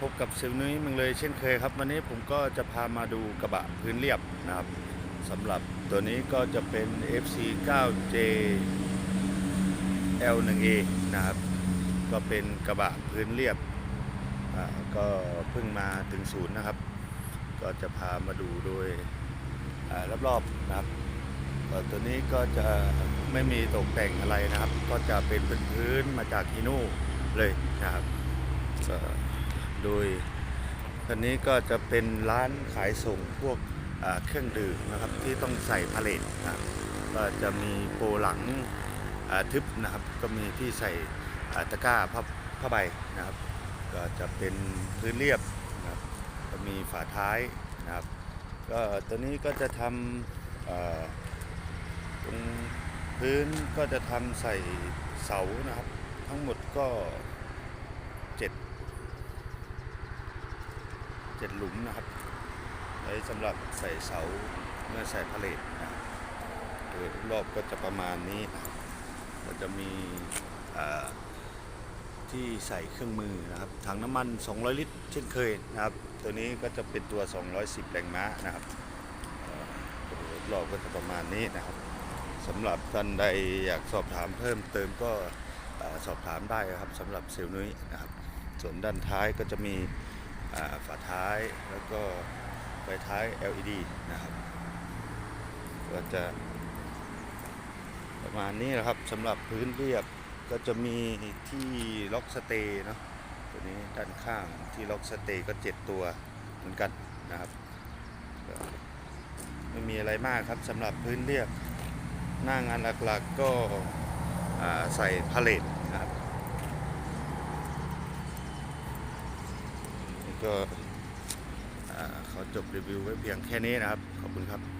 พบกับซิลนุ้ยมึงเลยเช่นเคยครับ วันนี้ผมก็จะพามาดูกระบะพื้นเรียบนะครับสำหรับตัวนี้ก็จะเป็น FC 9J L1A นะครับ ก็เป็นกระบะพื้นเรียบก็เพิ่งมาถึงศูนย์นะครับ ก็จะพามาดูโดยอรอบๆนะครับตัวนี้ก็จะไม่มีตกแต่งอะไรนะครับ ก็จะเป็นพื้นมาจากฮิโน่เลยนะครับ โดยคันนี้ก็จะเป็นร้านขายส่งพวกเครื่องดื่มนะครับที่ต้องใส่พาเลทนะก็จะมีโปรหลังทึบนะครับ ก็มีที่ใส่ตะกร้าผ้าผ้าใบนะครับ ก็จะเป็นพื้นเรียบนะครับก็มีฝาท้ายนะครับ ก็ตัวนี้ก็จะทำตรงพื้นก็จะทำใส่เสานะครับ ทั้งหมดก็เจ็ด เจ็ดหลุมนะครับ ไว้สำหรับใส่เสาเมื่อใส่พาเลทนะครับโดยรอบก็จะประมาณนี้นะครับก็จะมีที่ใส่เครื่องมือนะครับ ถังน้ำมัน 200 ลิตร เช่นเคยนะครับ ตัวนี้ก็จะเป็นตัว 210 แรงม้านะครับรอบก็จะประมาณนี้นะครับสำหรับท่านใดอยากสอบถามเพิ่มเติมก็สอบถามได้ครับสำหรับเซลล์นุ้ยนะครับ ส่วนด้านท้ายก็จะมี ฝาท้ายแล้วก็ไฟท้าย LED นะครับ ก็จะประมาณนี้นะครับสำหรับพื้นเรียบก็จะมีที่ล็อกสเตย์เนาะตัวนี้ด้านข้างที่ล็อกสเตย์ก็เจ็ดตัวเหมือนกันนะครับไม่มีอะไรมากครับสำหรับพื้นเรียบ หน้างานหลักๆก็ใส่พาเลทนะครับนี่ ก็เขาขอจบรีวิวไว้เพียงแค่นี้นะครับ ขอบคุณครับ